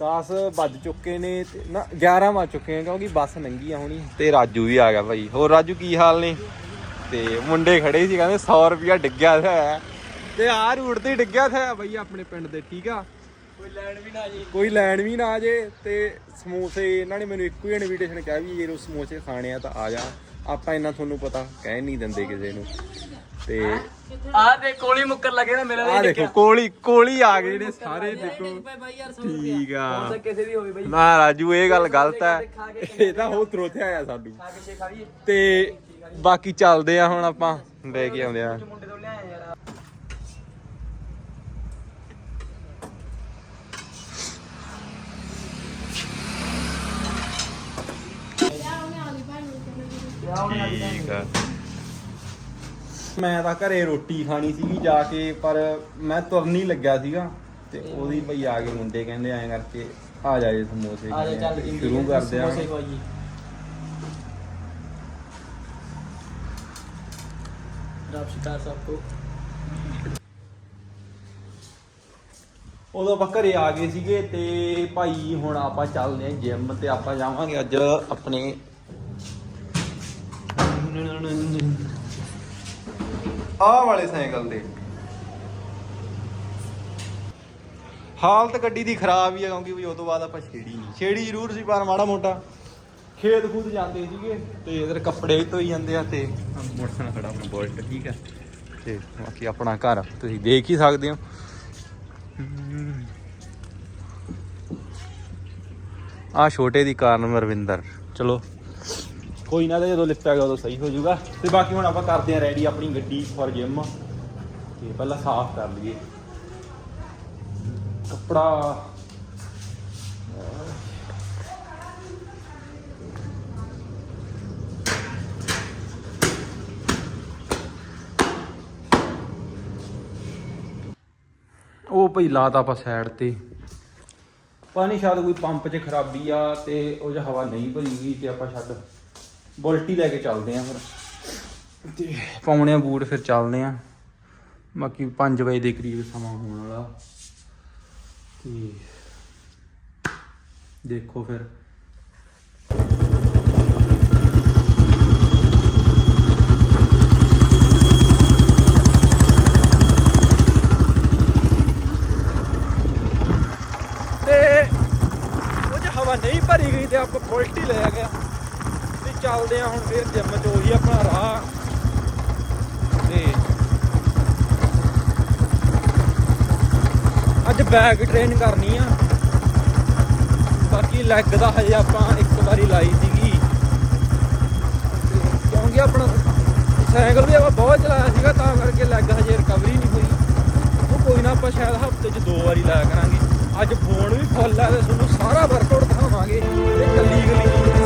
10 ਵੱਜ ਚੁੱਕੇ ਨੇ ਤੇ ਨਾ 11 ਵੱਜ ਚੁੱਕੇ ਨੇ ਕਿਉਂਕਿ ਬੱਸ ਲੰਘੀ ਆ ਹੁਣੀ। ਤੇ ਰਾਜੂ ਵੀ ਆ ਗਿਆ ਭਾਈ। ਹੋਰ ਰਾਜੂ ਕੀ ਹਾਲ ਨੇ? ਤੇ ਮੁੰਡੇ ਖੜੇ ਸੀ ਕਹਿੰਦੇ 100 ਰੁਪਿਆ ਡਿੱਗਿਆ ਹੋਇਆ ਤੇ ਆਹ ਰੂਟ ਤੇ ਡਿੱਗਿਆ ਹੋਇਆ ਬਈ ਆਪਣੇ ਪਿੰਡ ਦੇ ਠੀਕ ਆ? ਕੋਈ ਲੈਣ ਵੀ ਨਾ ਜੀ ਕੋਈ ਲੈਣ ਵੀ ਨਾ ਆ ਜੇ ਤੇ ਸਮੋਸੇ ਇਹਨਾਂ ਨੇ ਮੈਨੂੰ ਇੱਕੋ ਹੀ ਇਨਵੀਟੇਸ਼ਨ ਕਿਹਾ ਵੀ ਜੇ ਰੋ ਸਮੋਸੇ ਖਾਣੇ ਆ ਤਾਂ ਆ ਜਾ। ਆਪਾਂ ਇੰਨਾ ਤੁਹਾਨੂੰ ਪਤਾ ਕਹਿ ਨਹੀਂ ਦਿੰਦੇ ਕਿਸੇ ਨੂੰ। ਤੇ ਆ ਤੇ ਕੋਲੀ ਮੁੱਕਰ ਲੱਗੇ ਨਾ ਮੇਰਾ ਆਹ ਦੇਖੋ ਕੋਲੀ ਕੋਲੀ ਆ ਗਏ ਜਿਹੜੇ ਸਾਰੇ ਦੇਖੋ। ਬਾਈ ਯਾਰ ਠੀਕ ਆ। ਕਿਸੇ ਦੀ ਹੋਵੇ ਬਾਈ। ਨਾ ਰਾਜੂ ਇਹ ਗੱਲ ਗਲਤ ਹੈ ਇਹ ਤਾਂ ਹੋ ਤਰੋਥਿਆ ਆ ਲਈਏ। ਤੇ ਬਾਕੀ ਚੱਲਦੇ ਆ ਹੁਣ ਆਪਾਂ ਲੈ ਕੇ ਆਉਂਦੇ ਆ। ਠੀਕ ਆ। ਮੈਂ ਤਾਂ ਘਰੇ ਰੋਟੀ ਖਾਣੀ ਸੀਗੀ ਜਾ ਕੇ ਪਰ ਮੈਂ ਤੁਰਨ ਹੀ ਲੱਗਿਆ ਸੀਗਾ ਤੇ ਉਹਦੀ ਭਈ ਆ ਕੇ ਮੁੰਡੇ ਕਹਿੰਦੇ ਐਂ ਕਰਕੇ ਆ ਜਾ ਜੇ ਸਮੋਸੇ ਆ ਜਾ ਚੱਲ ਖਾਣੇ ਆ। ਸ਼ੁਰੂ ਕਰਦੇ ਆ ਸਮੋਸੇ ਖਵਾਈਏ ਰੱਬ ਸ਼ਿਕਾਰ ਸਭ ਕੋ ਉਦੋਂ ਆਪਾਂ ਘਰੇ ਆ ਗਏ ਸੀਗੇ ਤੇ ਭਾਈ ਹੁਣ ਆਪਾਂ ਚੱਲਦੇ ਆ ਜਿਮ ਤੇ ਆਪਾਂ ਜਾਵਾਂਗੇ ਅੱਜ ਆਪਣੇ ਆਹ ਵਾਲੇ ਸਾਈਕਲ ਤੇ। ਹਾਲਤ ਗੱਡੀ ਦੀ ਖਰਾਬ ਹੀ ਆ, ਕਿਉਂਕਿ ਵੀ ਉਹ ਬਾਅਦ ਆਪਾਂ ਛੇੜੀ ਨਹੀਂ। ਛੇੜੀ ਜ਼ਰੂਰ ਸੀ, ਪਰ ਮਾੜਾ ਮੋਟਾ ਖੇਤ ਖੂਤ ਜਾਂਦੇ ਸੀਗੇ ਤੇ ਇਧਰ ਕੱਪੜੇ ਵੀ ਧੋਈ ਜਾਂਦੇ ਆ ਤੇ ਮੋਟਰਸਾਈਕਲ ਖੜਾ ਆਪਣਾ ਬੋਲਟ, ਠੀਕ ਹੈ ਤੇ ਬਾਕੀ ਆਪਣਾ ਘਰ, ਤੁਸੀਂ ਦੇਖ ਹੀ ਸਕਦੇ ਹੋ। ਆ ਛੋਟੇ ਦੀ ਕਾਰਨ ਰਵਿੰਦਰ, ਚਲੋ। ਕੋਈ ਨਾ ਤੇ ਜਦੋਂ ਲਿਫਟ ਆ ਗਿਆ ਉਦੋਂ ਸਹੀ ਹੋ ਜਾਊਗਾ। ਤੇ ਬਾਕੀ ਹੁਣ ਆਪਾਂ ਕਰਦੇ ਆ ਰੈਡੀ ਆਪਣੀ ਗੱਡੀ ਫॉर ਜਿਮ ਤੇ ਪਹਿਲਾਂ ਸਾਫ਼ ਕਰ ਲਈਏ। ਕੱਪੜਾ। ਉਹ ਭਈ ਲਾਤਾ ਆਪਾਂ ਸਾਈਡ ਤੇ। ਪਤਾ ਨਹੀਂ ਸ਼ਾਇਦ ਕੋਈ ਪੰਪ 'ਚ ਖਰਾਬੀ ਆ ਤੇ ਉਹ ਜਿਹਾ ਹਵਾ ਨਹੀਂ ਭਰੀ ਗਈ ਤੇ ਆਪਾਂ ਛੱਡ। ਬੁਲਟੀ ਲੈ ਕੇ ਚੱਲਦੇ ਆਂ ਫਿਰ। ਤੇ ਪਾਉਣੇ ਆ ਬੂਟ ਫਿਰ ਚੱਲਦੇ ਆਂ। ਬਾਕੀ 5 ਵਜੇ ਦੇ ਕਰੀਬ ਸਮਾਂ ਹੋਣ ਵਾਲਾ। ਤੇ ਦੇਖੋ ਫਿਰ। ਤੇ ਉਹ ਜੇ ਹਵਾ ਨਹੀਂ ਭਰੀ ਗਈ ਤੇ ਆਪਾਂ ਬੁਲਟੀ ਲੈ ਗਿਆ। ਚੱਲਦੇ ਆ, ਹੁਣ ਫਿਰ ਜਿਮ ਚ ਉਹੀ ਆਪਣਾ ਰਾਹ। ਤੇ ਅੱਜ ਬੈਕ ਟ੍ਰੇਨ ਕਰਨੀ ਆ। ਬਾਕੀ ਲੈਗ ਦਾ ਹਜੇ ਆਪਾਂ ਇੱਕ ਵਾਰੀ ਲਾਈ ਸੀਗੀ। ਤੇ ਕਿਉਂਕਿ ਆਪਣਾ ਸਾਈਕਲ ਵੀ ਆਪਾਂ ਬਹੁਤ ਚਲਾਇਆ ਸੀਗਾ, ਤਾਂ ਕਰਕੇ ਲੈਗ ਹਜੇ ਰਿਕਵਰੀ ਨਹੀਂ ਹੋਈ। ਉਹ ਕੋਈ ਨਾ ਆਪਾਂ ਸ਼ਾਇਦ ਹਫ਼ਤੇ 'ਚ ਦੋ ਵਾਰੀ ਲਾਇਆ ਕਰਾਂਗੇ। ਅੱਜ ਫੋਨ ਵੀ ਫੁੱਲ ਆ ਤੇ ਤੁਹਾਨੂੰ ਸਾਰਾ ਵਰਕਆਊਟ ਦਿਖਾਵਾਂਗੇ। ਤੇ ਕੱਲੀ ਕੱਲੀ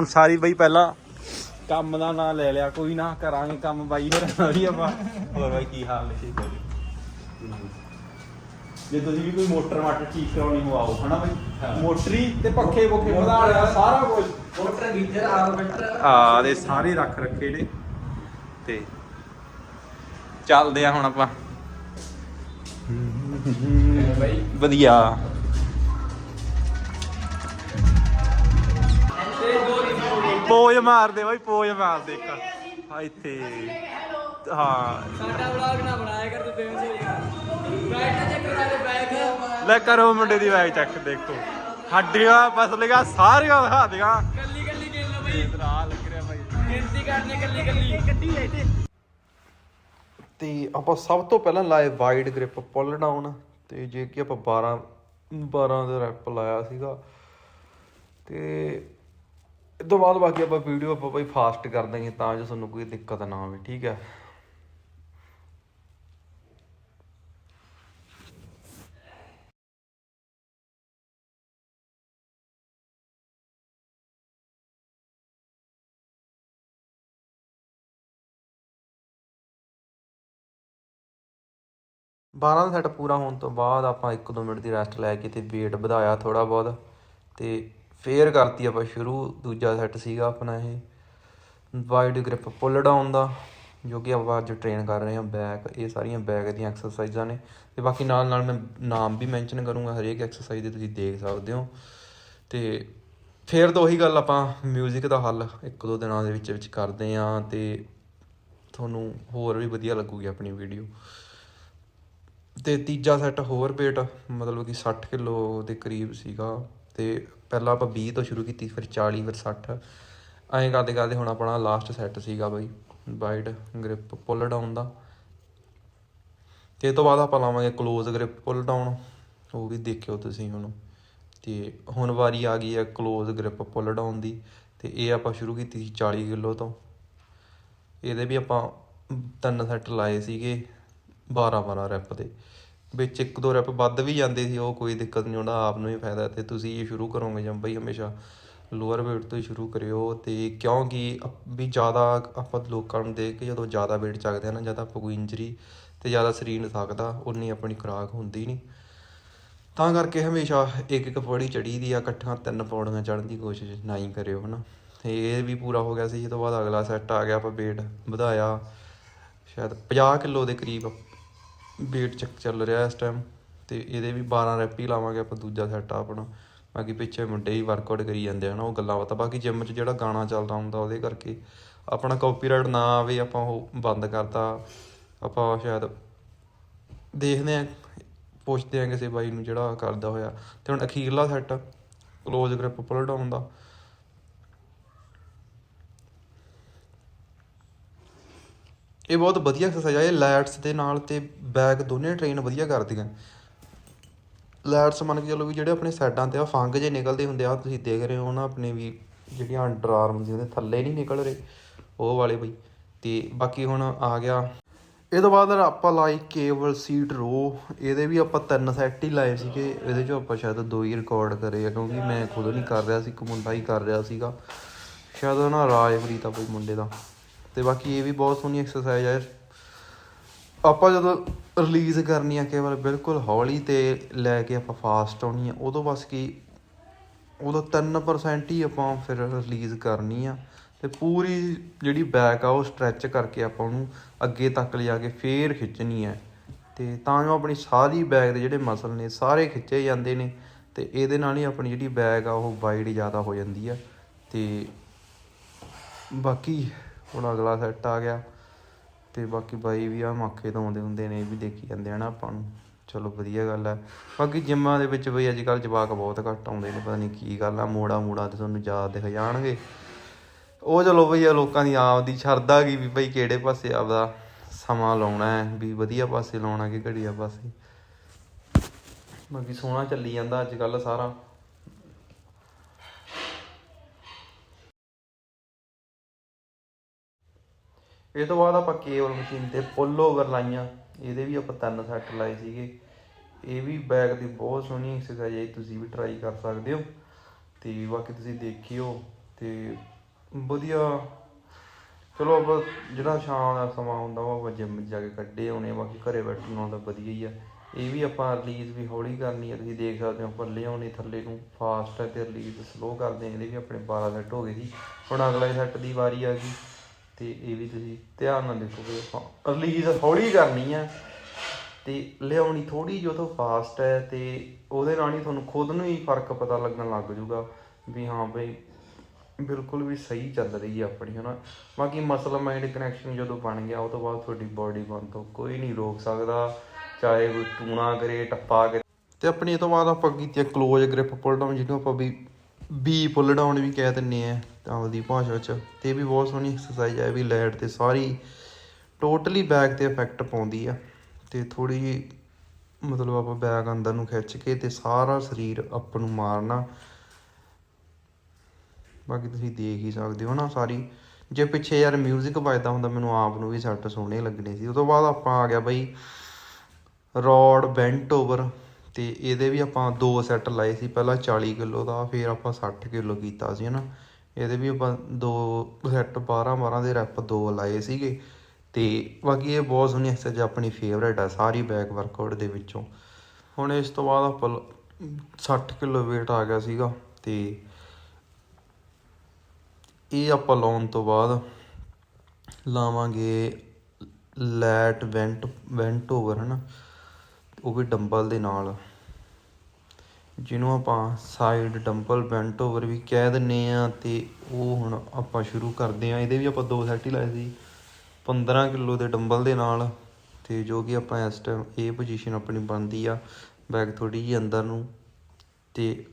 ਆਉਣ ਸਾਰੀ ਬਈ ਪਹਿਲਾਂ ਕੰਮ ਦਾ ਨਾਂ ਲੈ ਲਿਆ ਕੋਈ ਨਾ ਕਰਾਂਗੇ ਕੰਮ ਬਾਈ ਹੋਰ ਵੀ ਆਪਾਂ। ਹੋਰ ਬਾਈ ਕੀ ਹਾਲ ਨੇ? ਜੇ। ਤੁਸੀਂ ਵੀ ਕੋਈ ਮੋਟਰ ਮਾਟਰ ਠੀਕ ਕਰਾਉਣੀ ਹੋ ਆਓ ਹਨਾ ਬਈ? ਮੋਟਰੀ ਤੇ ਪੱਖੇ ਪੁੱਖੇ ਵਧਾ ਲਿਆ ਸਾਰਾ ਕੁਝ। ਮੋਟਰ ਗੀਜ਼ਰ ਆਰਬਿਟਰ ਆ ਦੇ ਸਾਰੇ ਰੱਖ ਰੱਖੇ ਨੇ। ਤੇ ਚੱਲਦੇ ਆ ਹੁਣ ਆਪਾਂ। ਬਾਈ ਵਧੀਆ। ਪੋਜ ਮਾਰਦੇ ਬਾਈ ਪੋਜ ਮਾਰਦੇ ਇੱਕ। ਆ ਇੱਥੇ। ਹਾਂ। ਸਾਡਾ ਵਲੌਗ ਨਾ ਬਣਾਇਆ ਕਰ ਤੂੰ ਬੇਵਸ ਹੋ ਯਾਰ ਬੈਗ ਨਾ ਚੈੱਕ ਕਰਾ ਦੇ ਬੈਗ ਲੈ ਕਰੋ ਮੁੰਡੇ ਦੀ ਬੈਗ ਚੈੱਕ ਦੇਖੋ ਹੱਡੀਆਂ ਪਸਲੀਆਂ ਸਾਰੀਆਂ ਦਿਖਾ ਦਿਆਂ। ਕੱਲੀ ਕੱਲੀ ਗਿਣ ਲਓ ਬਈ। ਇਤਰਾ ਲੱਗ ਰਿਹਾ ਬਾਈ। ਗਿਣਤੀ ਕਰਨੀ ਕੱਲੀ ਕੱਲੀ। ਗੱਡੀ ਹੈ ਤੇ ਤੇ ਆਪਾਂ ਸਭ ਤੋਂ ਪਹਿਲਾਂ ਲਾਏ ਵਾਈਡ ਗ੍ਰਿਪ ਪੁੱਲ ਡਾਊਨ ਤੇ ਜੇ ਕਿ ਆਪਾਂ 12 12 ਦਾ ਰੈਪ ਲਾਇਆ ਸੀਗਾ। ਤੇ ਇਹ ਤੋਂ ਬਾਅਦ ਬਾਕੀ ਆਪਾਂ ਵੀਡੀਓ ਆਪਾਂ ਬਈ ਫਾਸਟ ਕਰ ਦਾਂਗੇ ਤਾਂ ਜੋ ਤੁਹਾਨੂੰ ਕੋਈ ਦਿੱਕਤ ਨਾ ਆਵੇ, ਠੀਕ ਹੈ ਬਾਰਾਂ ਦਾ ਸੈੱਟ ਪੂਰਾ ਹੋਣ ਤੋਂ ਬਾਅਦ ਆਪਾਂ 1-2 ਮਿੰਟ ਦੀ ਰੈਸਟ ਲੈ ਕੇ ਤੇ weight ਵਧਾਇਆ ਥੋੜਾ ਬਹੁਤ ਤੇ ਫੇਰ ਕਰਤੀ ਆਪਾਂ ਸ਼ੁਰੂ, ਦੂਜਾ ਸੈੱਟ ਸੀਗਾ ਆਪਣਾ ਇਹ। ਵਾਈਡ ਗ੍ਰਿਪ ਪੁੱਲ ਡਾਊਨ ਦਾ, ਜੋ ਕਿ ਆਪਾਂ ਅੱਜ ਟ੍ਰੇਨ ਕਰ ਰਹੇ ਹਾਂ ਬੈਕ ਇਹ ਸਾਰੀਆਂ ਬੈਕ ਦੀਆਂ ਐਕਸਰਸਾਈਜ਼ਾਂ ਨੇ। ਤੇ ਬਾਕੀ ਨਾਲ ਨਾਲ ਮੈਂ ਨਾਮ ਵੀ ਮੈਂਸ਼ਨ ਕਰੂੰਗਾ, ਹਰੇਕ ਐਕਸਰਸਾਈਜ਼ ਦੇ ਤੁਸੀਂ ਦੇਖ ਸਕਦੇ ਹੋ। ਤੇ ਫੇਰ ਤੋਂ ਉਹੀ ਗੱਲ ਆਪਾਂ 뮤직 ਦਾ ਹੱਲ ਇੱਕ ਦੋ ਦਿਨਾਂ ਦੇ ਵਿੱਚ ਵਿੱਚ ਕਰਦੇ ਆਂ ਤੇ ਤੁਹਾਨੂੰ ਹੋਰ ਵੀ ਵਧੀਆ ਲੱਗੂਗੀ ਆਪਣੀ ਵੀਡੀਓ ਤੇ ਤੀਜਾ ਸੈੱਟ ਹੋਰ weight, ਮਤਲਬ ਕਿ 60 ਕਿਲੋ ਦੇ ਕਰੀਬ ਸੀਗਾ। ਤੇ ਪਹਿਲਾਂ ਆਪਾਂ 20 ਤੋਂ ਸ਼ੁਰੂ ਕੀਤੀ, ਫਿਰ 40 ਫਿਰ 60 ਐਂ ਕਰਦੇ ਕਰਦੇ ਹੁਣ ਆਪਣਾ ਲਾਸਟ ਸੈੱਟ ਸੀਗਾ ਬਾਈ ਵਾਈਡ ਗ੍ਰਿਪ ਪੁੱਲ ਡਾਊਨ ਦਾ। ਤੇ ਇਹ ਤੋਂ ਬਾਅਦ ਆਪਾਂ ਲਾਵਾਂਗੇ ਕਲੋਜ਼ ਗ੍ਰਿਪ ਪੁੱਲ ਡਾਊਨ ਉਹ ਵੀ ਦੇਖਿਓ ਤੁਸੀਂ ਹੁਣ। ਤੇ ਹੁਣ ਵਾਰੀ ਆ ਗਈ ਹੈ ਕਲੋਜ਼ ਗ੍ਰਿਪ ਪੁੱਲ ਡਾਊਨ ਦੀ, ਤੇ ਇਹ ਆਪਾਂ ਸ਼ੁਰੂ ਕੀਤੀ ਸੀ 40 ਕਿਲੋ ਤੋਂ। ਇਹਦੇ ਵੀ ਆਪਾਂ ਤਿੰਨ ਸੈੱਟ ਲਾਏ ਸੀਗੇ 12 12 ਰੈਪ ਦੇ। ਵਿੱਚ ਇੱਕ ਦੋ ਰੈਪ ਵੱਧ ਵੀ ਜਾਂਦੇ ਸੀ, ਉਹ ਕੋਈ ਦਿੱਕਤ ਨਹੀਂ, ਉਹਦਾ ਆਪ ਨੂੰ ਹੀ ਫਾਇਦਾ ਤੇ ਤੁਸੀਂ ਇਹ ਸ਼ੁਰੂ ਕਰੋਗੇ ਜੰਪ ਬਈ ਹਮੇਸ਼ਾ ਲੋਅਰ weight ਤੋਂ ਹੀ ਸ਼ੁਰੂ ਕਰਿਓ ਤੇ ਕਿਉਂਕਿ ਅਪ- ਵੀ ਜ਼ਿਆਦਾ ਆਪਾਂ ਲੋਕਾਂ ਨੂੰ ਦੇਖ ਕੇ ਜਦੋਂ ਜ਼ਿਆਦਾ weight ਚੱਕਦੇ ਆ ਨਾ ਜਦ ਆਪਾਂ ਕੋਈ ਇੰਜਰੀ ਤੇ ਜ਼ਿਆਦਾ ਸਰੀਰ ਨਹੀਂ ਥੱਕਦਾ ਉਨੀ ਆਪਣੀ ਖੁਰਾਕ ਹੁੰਦੀ ਨਹੀਂ। ਤਾਂ ਕਰਕੇ ਹਮੇਸ਼ਾ ਇੱਕ ਇੱਕ ਪੌੜੀ ਚੜੀ ਦੀ ਆ, ਇਕੱਠਾ ਤਿੰਨ ਪੌੜੀਆਂ ਚੜ੍ਹਨ ਦੀ ਕੋਸ਼ਿਸ਼ ਨਾ ਹੀ ਕਰਿਓ, ਹਨਾ। ਤੇ ਇਹ ਵੀ ਪੂਰਾ ਹੋ ਗਿਆ ਸੀ, ਇਹ ਤੋਂ ਬਾਅਦ ਅਗਲਾ ਸੈੱਟ ਆ ਗਿਆ, ਆਪਾਂ weight ਵਧਾਇਆ, ਸ਼ਾਇਦ 50 ਕਿਲੋ ਦੇ ਕਰੀਬ ਵੇਟ ਚੱਕ ਚੱਲ ਰਿਹਾ ਇਸ ਟਾਈਮ ਤੇ ਇਹਦੇ ਵੀ 12 ਰੈਪ ਹੀ ਲਾਵਾਂਗੇ ਆਪਾਂ ਦੂਜਾ ਸੈੱਟ ਆਪਣਾ। ਬਾਕੀ ਪਿੱਛੇ ਮੁੰਡੇ ਹੀ ਵਰਕਆਊਟ ਕਰੀ ਜਾਂਦੇ ਹਨ ਉਹ ਗੱਲਾਂ ਬਾਤਾਂ। ਬਾਕੀ ਜਿਮ 'ਚ ਜਿਹੜਾ ਗਾਣਾ ਚੱਲਦਾ ਹੁੰਦਾ ਉਹਦੇ ਕਰਕੇ ਆਪਣਾ ਕਾਪੀਰਾਈਟ ਨਾ ਆਵੇ, ਆਪਾਂ ਉਹ ਬੰਦ ਕਰਤਾ। ਆਪਾਂ ਸ਼ਾਇਦ ਦੇਖਦੇ ਆ ਪੁੱਛਦੇ ਆ ਕਿਸੇ ਬਾਈ ਨੂੰ ਜਿਹੜਾ ਕਰਦਾ ਹੋਇਆ। ਤੇ ਹੁਣ ਅਖੀਰਲਾ set close grip pull down ਦਾ। ਇਹ ਬਹੁਤ ਵਧੀਆ ਐਕਸਰਸਾਈਜ਼ ਆ, ਇਹ ਲੈਟਸ ਦੇ ਨਾਲ ਤੇ ਬੈਕ ਦੋਨੇ ਟ੍ਰੇਨ ਵਧੀਆ ਕਰਦੀਆਂ। ਲੈਟਸ ਮੰਨ ਕੇ ਚੱਲੋ ਵੀ ਜਿਹੜੇ ਆਪਣੇ ਸਾਈਡਾਂ ਤੇ ਆ, ਫੰਗ ਜੇ ਨਿਕਲਦੇ ਹੁੰਦੇ ਆ, ਤੁਸੀਂ ਦੇਖ ਰਹੇ ਹੋ ਨਾ ਆਪਣੇ ਵੀ ਜਿਹੜੀਆਂ ਅੰਡਰ ਆਰਮ ਦੇ ਉਹਦੇ ਥੱਲੇ ਨਹੀਂ ਨਿਕਲ ਰਹੇ, ਉਹ ਵਾਲੇ ਬਈ। ਤੇ ਬਾਕੀ ਹੁਣ ਆ ਗਿਆ। ਇਹ ਤੋਂ ਬਾਅਦ ਆਪਾਂ ਲਾਈ ਕੇਬਲ ਸੀਟ ਰੋ ਇਹਦੇ ਵੀ ਆਪਾਂ ਤਿੰਨ ਸੈੱਟ ਹੀ ਲਾਏ ਸੀਗੇ, ਇਹਦੇ ਚੋਂ ਆਪਾਂ ਸ਼ਾਇਦ ਦੋ ਹੀ ਰਿਕਾਰਡ ਕਰੇ ਆ, ਕਿਉਂਕਿ ਮੈਂ ਖੁਦ ਨਹੀਂ ਕਰ ਰਿਹਾ ਸੀ, ਇੱਕ ਮੁੰਡਾ ਹੀ ਕਰ ਰਿਹਾ ਸੀਗਾ। ਸ਼ਾਇਦ ਉਹ ਨਾ ਰਾਜਪ੍ਰੀਤ ਆ ਕੋਈ ਮੁੰਡੇ ਦਾ। ਤੇ ਬਾਕੀ ਇਹ ਵੀ ਬਹੁਤ ਸੋਹਣੀ ਐਕਸਰਸਾਈਜ਼ ਹੈ ਆਪਾਂ ਜਦੋਂ ਰਿਲੀਜ਼ ਕਰਨੀ ਆ ਕੇਵਲ ਬਿਲਕੁਲ ਹੌਲੀ ਤੇ ਲੈ ਕੇ ਆਪਾਂ ਫਾਸਟ ਆਉਣੀ ਆ, ਉਦੋਂ ਬਸ ਕੀ ਉਦੋਂ 3% ਹੀ ਆਪਾਂ ਫਿਰ ਰਿਲੀਜ਼ ਕਰਨੀ ਆ ਤੇ ਪੂਰੀ ਜਿਹੜੀ ਬੈਕ ਆ ਉਹ ਸਟ੍ਰੈਚ ਕਰਕੇ ਆਪਾਂ ਉਹਨੂੰ ਅੱਗੇ ਤੱਕ ਲਿਜਾ ਕੇ ਫੇਰ ਖਿੱਚਣੀ ਹੈ ਤੇ ਤਾਂ ਜੋ ਆਪਣੀ ਸਾਰੀ ਬੈਕ ਦੇ ਜਿਹੜੇ ਮਸਲ ਨੇ ਸਾਰੇ ਖਿੱਚੇ ਜਾਂਦੇ ਨੇ ਤੇ ਇਹਦੇ ਨਾਲ ਹੀ ਆਪਣੀ ਜਿਹੜੀ ਬੈਕ ਆ ਉਹ ਵਾਈਡ ਜ਼ਿਆਦਾ ਹੋ ਜਾਂਦੀ ਆ ਤੇ ਬਾਕੀ ਹੁਣ ਅਗਲਾ ਸੈੱਟ ਆ ਗਿਆ। ਤੇ ਬਾਕੀ ਬਾਈ ਵੀ ਆ, ਮਾਖੇ ਤੋਂ ਆਉਂਦੇ ਹੁੰਦੇ ਨੇ, ਇਹ ਵੀ ਦੇਖੀ ਜਾਂਦੇ ਆ ਨਾ ਆਪਾਂ ਨੂੰ। ਚਲੋ ਵਧੀਆ ਗੱਲ ਹੈ ਬਾਕੀ ਜਿੰਮਾਂ ਦੇ ਵਿੱਚ ਬਈ ਅੱਜ ਕੱਲ੍ਹ ਜਵਾਕ ਬਹੁਤ ਘੱਟ ਆਉਂਦੇ ਨੇ, ਪਤਾ ਨਹੀਂ ਕੀ ਗੱਲ ਆ, ਮੋੜਾ ਮੋੜਾ ਤੇ ਤੁਹਾਨੂੰ ਯਾਦ ਦਿਖ ਜਾਣਗੇ। ਉਹ ਚਲੋ ਬਈ ਆ ਲੋਕਾਂ ਦੀ ਆਪ ਦੀ ਸ਼ਰਧਾ ਗਈ ਵੀ ਬਈ ਕਿਹੜੇ ਪਾਸੇ ਆਪਦਾ ਸਮਾਂ ਲਾਉਣਾ ਹੈ, ਵੀ ਵਧੀਆ ਪਾਸੇ ਲਾਉਣਾ ਕਿ ਘੜੀਆ ਪਾਸੇ। ਬਾਕੀ ਸੋਹਣਾ ਚੱਲੀ ਜਾਂਦਾ ਅੱਜ ਕੱਲ੍ਹ ਸਾਰਾ। ਇਹ ਤੋਂ ਬਾਅਦ ਆਪਾਂ ਕੇਬਲ ਮਸ਼ੀਨ ਤੇ ਪੁੱਲ ਓਵਰ ਲਾਈਆਂ। ਇਹਦੇ ਵੀ ਆਪਾਂ ਤਿੰਨ ਸੈੱਟ ਲਾਏ ਸੀਗੇ। ਇਹ ਵੀ ਬੈਕ ਦੀ ਬਹੁਤ ਸੋਹਣੀ ਐਕਸਰਸਾਈਜ਼ ਹੈ ਤੁਸੀਂ ਵੀ ਟਰਾਈ ਕਰ ਸਕਦੇ ਹੋ। ਤੇ ਬਾਕੀ ਤੁਸੀਂ ਦੇਖਿਓ ਤੇ ਵਧੀਆ। ਚਲੋ ਆਪਾਂ ਜਿਹੜਾ ਸ਼ਾਮ ਦਾ ਸਮਾਂ ਹੁੰਦਾ ਉਹ ਆਪਾਂ ਜਿਮ ਜਾ ਕੇ ਕੱਢੇ ਆਉਣੇ ਬਾਕੀ ਘਰੇ ਬੈਠਣ ਨਾਲੋਂ ਤਾਂ ਵਧੀਆ ਹੀ ਆ। ਇਹ ਵੀ ਆਪਾਂ ਰਿਲੀਜ਼ ਵੀ ਹੌਲੀ ਕਰਨੀ ਆ, ਤੁਸੀਂ ਦੇਖ ਸਕਦੇ ਹੋ ਆਪਾਂ ਲਿਆਉਣੇ ਥੱਲੇ ਨੂੰ ਫਾਸਟ ਹੈ ਤੇ ਰਿਲੀਜ਼ ਸਲੋ ਕਰਦੇ ਆ, ਇਹਦੇ ਵੀ ਆਪਣੇ 12 ਸੈੱਟ ਹੋ ਗਏ ਸੀ। ਹੁਣ ਅਗਲੇ ਸੈੱਟ ਦੀ ਵਾਰੀ ਆ ਗਈ। ਤੇ ਇਹ ਵੀ ਤੁਸੀਂ ਧਿਆਨ ਨਾਲ ਦੇਖੋਗੇ ਆਪਾਂ ਰਿਲੀਜ਼ ਹੌਲੀ ਕਰਨੀ ਆ। ਤੇ ਲਿਆਉਣੀ ਥੋੜੀ ਜਿਹੀ ਤੋਂ ਫਾਸਟ ਹੈ ਤੇ ਉਹਦੇ ਨਾਲ ਹੀ ਤੁਹਾਨੂੰ ਖੁਦ ਨੂੰ ਹੀ ਫ਼ਰਕ ਪਤਾ ਲੱਗਣ ਲੱਗ ਜਾਊਗਾ ਵੀ ਹਾਂ ਬਈ ਬਿਲਕੁਲ ਵੀ ਸਹੀ ਚੱਲ ਰਹੀ ਹੈ ਆਪਣੀ, ਹਨਾ। ਬਾਕੀ ਮਸਲ ਮਾਈਂਡ ਕਨੈਕਸ਼ਨ ਜਦੋਂ ਬਣ ਗਿਆ, ਉਹ ਤੋਂ ਬਾਅਦ ਤੁਹਾਡੀ ਬਾਡੀ ਬਣ ਤੋਂ ਕੋਈ ਨਹੀਂ ਰੋਕ ਸਕਦਾ, ਚਾਹੇ ਕੋਈ ਟੂਣਾ ਕਰੇ, ਟੱਪਾ ਕਰੇ। ਤੇ ਆਪਣੀ ਇਹ ਤੋਂ ਬਾਅਦ ਆਪਾਂ ਕੀਤੀ ਕਲੋਜ਼ ਗ੍ਰਿਪ ਪੁੱਲ ਡਾਊਨ ਜਿਹਨੂੰ ਆਪਾਂ ਵੀ ਬੀ ਪੁੱਲ ਡਾਊਨ ਵੀ ਕਹਿ ਦਿੰਨੇ ਆ ਤਾਂ ਉਹਦੀ ਭਾਸ਼ਾ 'ਚ। ਤੇ ਇਹ ਵੀ ਬਹੁਤ ਸੋਹਣੀ ਐਕਸਰਸਾਈਜ਼ ਹੈ ਵੀ ਲੈਟ ਤੇ ਸਾਰੀ ਟੋਟਲੀ ਬੈਕ ਤੇ ਇਫੈਕਟ ਪਾਉਂਦੀ ਆ। ਤੇ ਥੋੜੀ ਜਿਹੀ ਮਤਲਬ ਆਪਾਂ ਬੈਕ ਅੰਦਰ ਨੂੰ ਖਿੱਚ ਕੇ ਤੇ ਸਾਰਾ ਸਰੀਰ ਅਪ ਨੂੰ ਮਾਰਨਾ। ਬਾਕੀ ਤੁਸੀਂ ਦੇਖ ਹੀ ਸਕਦੇ ਹੋ ਨਾ ਸਾਰੀ। ਜੇ ਪਿੱਛੇ ਯਾਰ 뮤직 ਵੱਜਦਾ ਹੁੰਦਾ, ਮੈਨੂੰ ਆਪ ਨੂੰ ਵੀ ਸੈੱਟ ਸੋਹਣੇ ਲੱਗਣੇ ਸੀ। ਉਸ ਤੋਂ ਬਾਅਦ ਆਪਾਂ ਆ ਗਿਆ ਬਈ ਰੋਡ ਬੈਂਟ ਓਵਰ ਤੇ ਇਹਦੇ ਵੀ ਆਪਾਂ ਦੋ ਸੈੱਟ ਲਾਏ ਸੀ, ਪਹਿਲਾਂ 40 ਕਿਲੋ ਦਾ, ਫਿਰ ਆਪਾਂ 60 ਕਿਲੋ ਕੀਤਾ ਸੀ, ਹਨਾ। ਇਹਦੇ ਵੀ ਆਪਾਂ ਦੋ ਸੈੱਟ 12 12 ਦੇ ਰੈਪ ਦੋ ਲਾਏ ਸੀਗੇ। ਤੇ ਬਾਕੀ ਇਹ ਬਹੁਤ ਸੋਹਣੀ ਐਕਸਰਸਾਈਜ਼ ਆਪਣੀ ਫੇਵਰੇਟ ਆ, ਸਾਰੀ ਬੈਕ ਵਰਕਆਊਟ ਦੇ ਵਿੱਚੋਂ। ਹੁਣ ਇਸ ਤੋਂ ਬਾਅਦ ਆਪਾਂ ਲ- 60 ਕਿਲੋ weight ਆ ਗਿਆ ਸੀਗਾ, ਤੇ ਇਹ ਆਪਾਂ ਲਾਉਣ ਤੋਂ ਬਾਅਦ ਲਾਵਾਂਗੇ ਲੈਟ ਵੈਂਟ ਵੈਂਟ ਓਵਰ ਹਨਾ। ਉਹ ਵੀ ਡੰਬਲ ਦੇ ਨਾਲ। ਜਿਹਨੂੰ ਆਪਾਂ ਸਾਈਡ ਡੰਬਲ ਬੈਂਟ ਓਵਰ ਵੀ ਕਹਿ ਦਿੰਨੇ ਆ ਤੇ ਉਹ ਹੁਣ ਆਪਾਂ ਸ਼ੁਰੂ ਕਰਦੇ ਆ। ਇਹਦੇ ਵੀ ਆਪਾਂ ਦੋ ਸੈੱਟ ਹੀ ਲਾਏ ਸੀ। 15 ਕਿਲੋ ਦੇ ਡੰਬਲ ਦੇ ਨਾਲ ਤੇ ਜੋ ਕਿ ਆਪਾਂ ਇਸ ਟਾਈਮ ਇਹ ਪੋਜੀਸ਼ਨ ਆਪਣੀ ਬਣਦੀ ਆ ਬੈਕ ਥੋੜੀ ਜਿਹੀ ਅੰਦਰ ਨੂੰ ਤੇ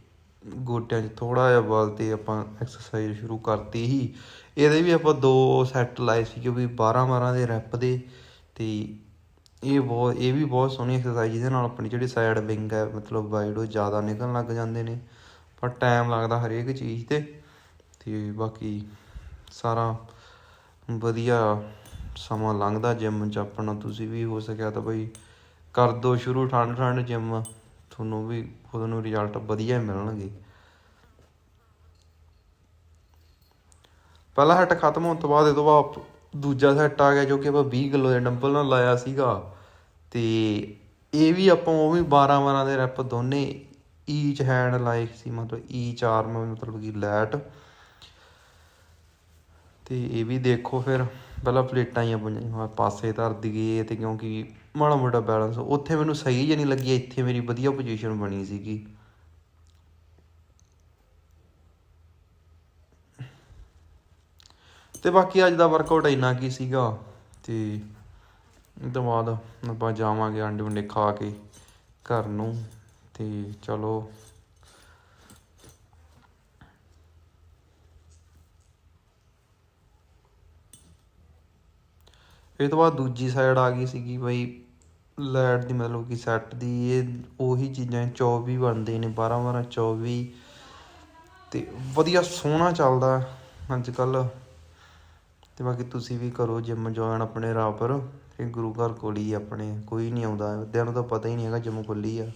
ਗੋਟਿਆਂ 'ਚ ਥੋੜਾ ਜਿਹਾ ਬਲ ਤੇ ਆਪਾਂ ਐਕਸਰਸਾਈਜ਼ ਸ਼ੁਰੂ ਕਰਤੀ ਹੀ ਇਹਦੇ ਵੀ ਆਪਾਂ ਦੋ ਸੈੱਟ ਲਾਏ ਸੀ ਕਿ ਵੀ 12 12 ਦੇ ਰੈਪ ਦੇ ਤੇ ਇਹ ਬਹੁਤ, ਇਹ ਵੀ ਬਹੁਤ ਸੋਹਣੀ ਐਕਸਰਸਾਈਜ਼ ਜਿਹਦੇ ਨਾਲ ਆਪਣੀ ਜਿਹੜੀ ਸਾਈਡ ਵਿੰਗ ਹੈ, ਮਤਲਬ ਵਾਈਡ ਉਹ ਜ਼ਿਆਦਾ ਨਿਕਲਣ ਲੱਗ ਜਾਂਦੇ ਨੇ। ਪਰ ਟਾਈਮ ਲੱਗਦਾ ਹਰੇਕ ਚੀਜ਼ ਤੇ ਤੇ ਬਾਕੀ ਸਾਰਾ ਵਧੀਆ ਸਮਾਂ ਲੰਘਦਾ ਜਿਮ 'ਚ, ਆਪਣਾ ਤੁਸੀਂ ਵੀ ਹੋ ਸਕਿਆ ਤਾਂ ਬਈ ਕਰ ਦੋ ਸ਼ੁਰੂ, ਠੰਡ ਠੰਡ ਜਿਮ ਤੁਹਾਨੂੰ ਵੀ ਖੁਦ ਨੂੰ ਰਿਜ਼ਲਟ ਵਧੀਆ ਮਿਲਣਗੇ। ਪਹਿਲਾ ਸੈੱਟ ਖਤਮ ਹੋਣ ਤੋਂ ਬਾਅਦ ਇਹ ਤੋਂ ਬਾਅਦ ਦੂਜਾ ਸੈੱਟ ਆ ਗਿਆ ਜੋ ਕਿ ਆਪਾਂ 20 ਕਿਲੋ ਦੇ ਡੰਬਲ ਨਾਲ ਲਾਇਆ ਸੀਗਾ। ਅਤੇ ਇਹ ਵੀ ਆਪਾਂ ਉਹ ਵੀ 12 12 ਦੇ ਰੈਪ ਦੋਨੇ ਈਚ ਹੈਂਡ ਲਾਏ ਸੀ, ਮਤਲਬ ਈਚ ਆਰਮ ਮਤਲਬ ਕਿ ਲੈਟ ਤੇ ਇਹ ਵੀ ਦੇਖੋ ਫਿਰ, ਪਹਿਲਾਂ ਪਲੇਟਾਂ ਹੀ ਆਪਾਂ ਪਾਸੇ ਧਰ ਦਈਏ ਤੇ ਕਿਉਂਕਿ ਮਾੜਾ ਮੋਟਾ ਬੈਲੈਂਸ ਉੱਥੇ ਮੈਨੂੰ ਸਹੀ ਜਿਹੀ ਨਹੀਂ ਲੱਗੀ, ਇੱਥੇ ਮੇਰੀ ਵਧੀਆ ਪੋਜੀਸ਼ਨ ਬਣੀ ਸੀਗੀ। ਤੇ ਬਾਕੀ ਅੱਜ ਦਾ ਵਰਕਆਊਟ ਇੰਨਾ ਕੀ ਸੀਗਾ, ਤੇ ਇਹ ਤੋਂ ਬਾਅਦ ਆਪਾਂ ਜਾਵਾਂਗੇ ਆਂਡੇ ਉੰਡੇ ਖਾ ਕੇ ਘਰ ਨੂੰ ਤੇ ਚਲੋ। ਇਹ ਤੋਂ ਬਾਅਦ ਦੂਜੀ ਸਾਈਡ ਆ ਗਈ ਸੀਗੀ ਬਈ ਲੈਟ ਦੀ ਮਤਲਬ ਕਿ ਸੈੱਟ ਦੀ, ਇਹ ਉਹੀ ਚੀਜ਼ਾਂ 24 ਬਣਦੇ ਨੇ 12 12 24 ਤੇ ਵਧੀਆ ਸੋਹਣਾ ਚੱਲਦਾ ਅੱਜ ਕੱਲ ਤੇ ਬਾਕੀ ਤੁਸੀਂ ਵੀ ਕਰੋ ਜਿਮ ਜੁਆਇਨ ਆਪਣੇ ਰਾਪਰ ਇਹ ਗੁਰੂ ਘਰ ਕੋਲ ਹੀ ਆਪਣੇ, ਕੋਈ ਨਹੀਂ ਆਉਂਦਾ। ਅੱਧਿਆਂ ਨੂੰ ਤਾਂ ਪਤਾ ਹੀ ਨਹੀਂ ਹੈਗਾ ਜੰਮੂ ਖੁੱਲੀ ਆ।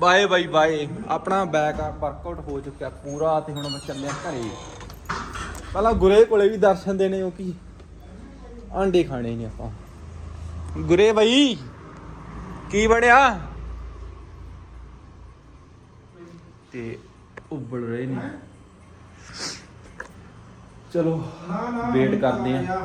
Bye bye bye. ਆਪਣਾ ਬੈਕ ਵਰਕਆਊਟ ਹੋ ਚੁੱਕਿਆ ਪੂਰਾ ਤੇ ਹੁਣ ਮੈਂ ਚੱਲਿਆ ਘਰੇ। ਪਹਿਲਾਂ ਗੁਰੇ ਕੋਲੇ ਵੀ ਦਰਸ਼ਨ ਦੇਣੇ ਹੋ ਕਿ ਆਂਡੇ ਖਾਣੇ ਨੇ ਆਪਾਂ। ਗੁਰੇ ਬਾਈ, ਕੀ ਬਣਿਆ? ਤੇ ਉੱਬਲ ਰਹੇ ਨੇ। ਚਲੋ ਵੇਟ ਕਰਦੇ ਆ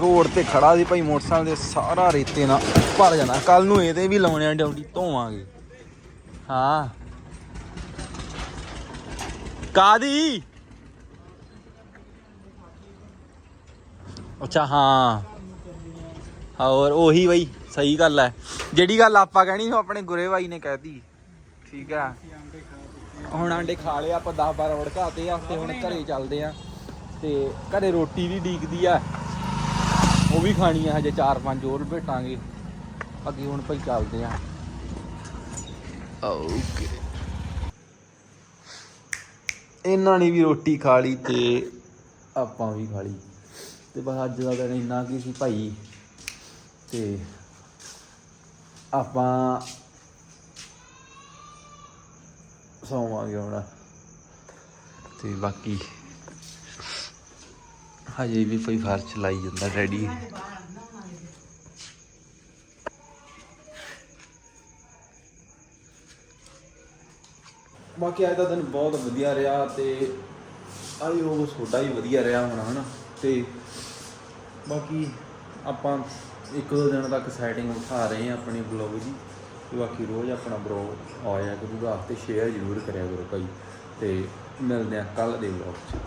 ਰੋਡ ਤੇ ਖੜਾ ਸੀ ਭਾਈ, ਮੋਟਰਸਾਈਕਲ ਦੇ ਸਾਰਾ ਰੇਤੇ ਨਾਲ ਭਰ ਜਾਣਾ। ਕੱਲ ਨੂੰ ਇਹਦੇ ਵੀ ਲਾਉਣੇ ਆ ਡਿਊਟੀ, ਧੋਵਾਂਗੇ। ਹਾਂ। ਕਾਦੀ ਅੱਛਾ, ਹਾਂ। ਹੋਰ, ਉਹੀ ਬਈ, ਸਹੀ ਗੱਲ ਹੈ ਜਿਹੜੀ ਗੱਲ ਆਪਾਂ ਕਹਿਣੀ ਉਹ ਆਪਣੇ ਗੁਰੇ ਬਾਈ ਨੇ ਕਹਿਤੀ ਠੀਕ ਆ ਹੁਣ ਆਂਡੇ ਖਾ ਲਏ, ਆਪਾਂ 10 12 ਵੜਕਾਤੇ ਆ, ਤੇ ਹੁਣ ਘਰੇ ਚੱਲਦੇ ਆ। ਤੇ ਘਰੇ ਰੋਟੀ ਵੀ ਡੀਕਦੀ ਆ। ਉਹ ਵੀ ਖਾਣੀ ਆ ਹਜੇ 4-5 ਹੋਰ ਭੇਟਾਂਗੇ। ਅੱਗੇ ਹੁਣ ਭਾਈ ਚੱਲਦੇ ਆ। ਓਕੇ। ਇਹਨਾਂ ਨੇ ਵੀ ਰੋਟੀ ਖਾ ਲਈ ਤੇ ਆਪਾਂ ਵੀ ਖਾ ਲਈ। ਤੇ ਬਸ ਅੱਜ ਦਾ ਦਿਨ ਇੰਨਾ ਕੀ ਸੀ ਭਾਈ। ਤੇ ਆਪਾਂ ਸੌਵਾਂਗੇ ਹੁਣ। ਤੇ ਬਾਕੀ ਹਜੇ ਵੀ ਕੋਈ ਫਰਸ਼ ਲਾਈ ਜਾਂਦਾ ਡੈਡੀ। ਬਾਕੀ ਅੱਜ ਦਾ ਦਿਨ ਬਹੁਤ ਵਧੀਆ ਰਿਹਾ ਤੇ ਆਈ ਉਹ ਤੁਹਾਡਾ ਵੀ ਵਧੀਆ ਰਿਹਾ ਹੋਣਾ, ਹਨਾ? ਤੇ ਬਾਕੀ ਆਪਾਂ ਇੱਕ ਦੋ ਦਿਨ ਤੱਕ ਸੈਟਿੰਗ ਉਠਾ ਰਹੇ ਹਾਂ ਆਪਣੇ ਬਲੌਗ ਦੀ ਤੇ ਬਾਕੀ ਰੋਜ਼ ਆਪਣਾ ਬਲੌਗ ਆਇਆ ਕਰੂਗਾ ਤੇ ਸ਼ੇਅਰ ਜ਼ਰੂਰ ਕਰਿਆ ਕਰੋ ਭਾਈ। ਤੇ ਮਿਲਦੇ ਆ ਕੱਲ ਦੇ ਬਲੌਗ 'ਚ।